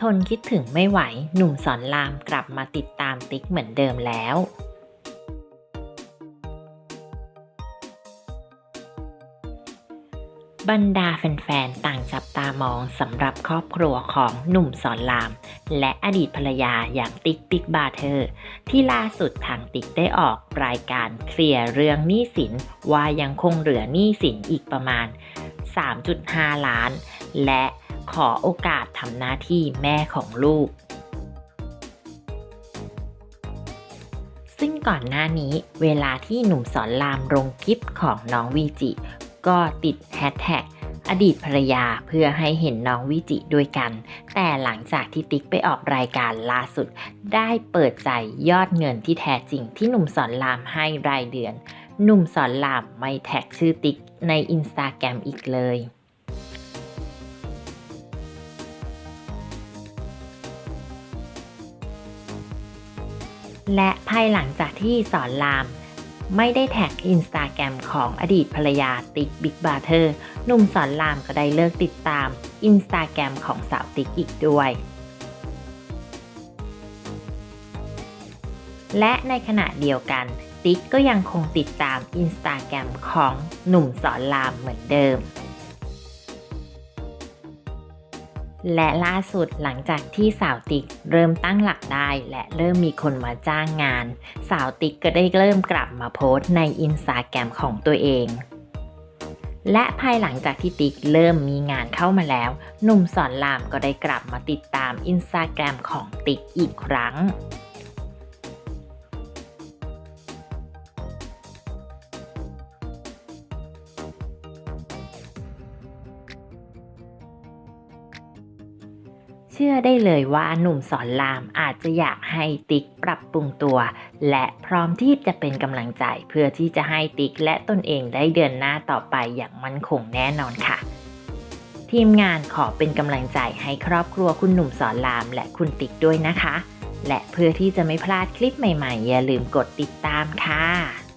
ทนคิดถึงไม่ไหว หนุ่มสอนรามกลับมาติดตามติ๊กเหมือนเดิมแล้ว บรรดาแฟนๆ ต่างจับตามองสำหรับครอบครัวของหนุ่มสอนราม และอดีตภรรยาอย่างติ๊กติ๊กบาเธอร์ที่ล่าสุดทางติ๊กได้ออกรายการเคลียร์เรื่องหนี้สินว่ายังคงเหลือหนี้สินอีกประมาณ 3.5 ล้าน และ ขอโอกาสทำหน้าที่แม่ของลูก ซึ่งก่อนหน้านี้เวลาที่หนุ่มสอนรามลงคลิปของน้องวีจิ ก็ติดแฮชแท็กอดีตภรรยาเพื่อให้เห็นน้องวิจิด้วยกัน แต่หลังจากที่ติ๊กไปออกรายการล่าสุด ได้เปิดใจยอดเงินที่แท้จริงที่หนุ่มสอนรามให้รายเดือน หนุ่มสอนรามไม่แท็กชื่อติ๊กในอินสตาแกรมอีกเลย และภายหลังจากที่สอนรามไม่ได้แท็กอินสตาแกรมของอดีตภรรยาติ๊กบิ๊กบาเธอร์หนุ่มสอนรามก็ได้เลิกติดตามอินสตาแกรมของสาวติ๊กอีกด้วย และในขณะเดียวกัน ติ๊กก็ยังคงติดตามอินสตาแกรมของหนุ่มสอนรามเหมือนเดิม และล่าสุดหลังจากที่สาวติ๊กเริ่มตั้งหลักได้ และเริ่มมีคนมาจ้างงาน สาวติ๊กก็ได้เริ่มกลับมาโพสต์ในอินสตาแกรมของตัวเอง และภายหลังจากที่ติ๊กเริ่มมีงานเข้ามาแล้ว หนุ่มสอนรามก็ได้กลับมาติดตามอินสตาแกรมของติ๊กอีกครั้ง ชื่อได้เลยว่าหนุ่มสอนรามอาจจะอยากให้ติ๊กปรับปรุงตัว และพร้อมที่จะเป็นกำลังใจเพื่อที่จะให้ติ๊กและตนเองได้เดินหน้าต่อไปอย่างมั่นคงแน่นอนค่ะ ทีมงานขอเป็นกำลังใจให้ครอบครัวคุณหนุ่มสอนรามและคุณติ๊กด้วยนะคะ และเพื่อที่จะไม่พลาดคลิปใหม่ๆ อย่าลืมกดติดตามค่ะ